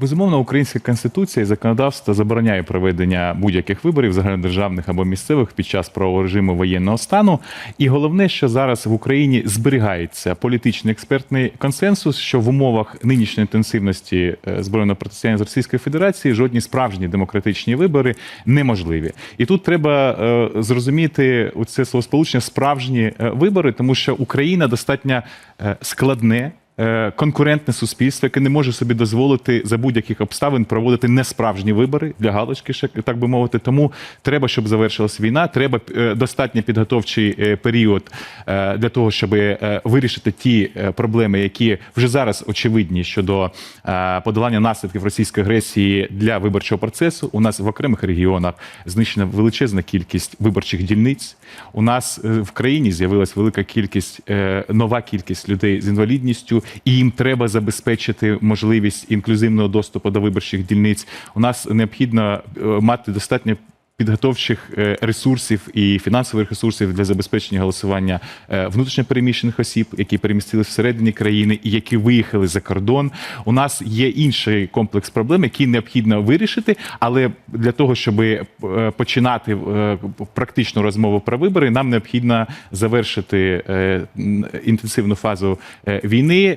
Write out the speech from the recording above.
Безумовно, українська конституція і законодавство забороняє проведення будь-яких виборів загальнодержавних або місцевих під час правового режиму воєнного стану. І головне, що зараз в Україні зберігається політичний експертний консенсус, що в умовах нинішньої інтенсивності е, збройного протистояння з Російської Федерації жодні справжні демократичні вибори неможливі. І тут треба е, зрозуміти це словосполучення справжні е, вибори, тому що Україна достатньо е, складне конкурентне суспільство, яке не може собі дозволити за будь-яких обставин проводити несправжні вибори для галочки, так би мовити. Тому треба, щоб завершилась війна. Треба е, достатньо підготовчий е, період е, для того, щоб е, вирішити ті е, проблеми, які вже зараз очевидні щодо е, подолання наслідків російської агресії для виборчого процесу. У нас в окремих регіонах знищена величезна кількість виборчих дільниць. У нас е, в країні з'явилась велика кількість, е, нова кількість людей з інвалідністю, і їм треба забезпечити можливість інклюзивного доступу до виборчих дільниць. У нас необхідно е, мати достатньо. Підготовчих е, ресурсів і фінансових ресурсів для забезпечення голосування е, внутрішньопереміщених осіб, які перемістились всередині країни і які виїхали за кордон. У нас є інший комплекс проблем, які необхідно вирішити. Але для того, щоб починати практичну розмову про вибори, нам необхідно завершити інтенсивну фазу війни,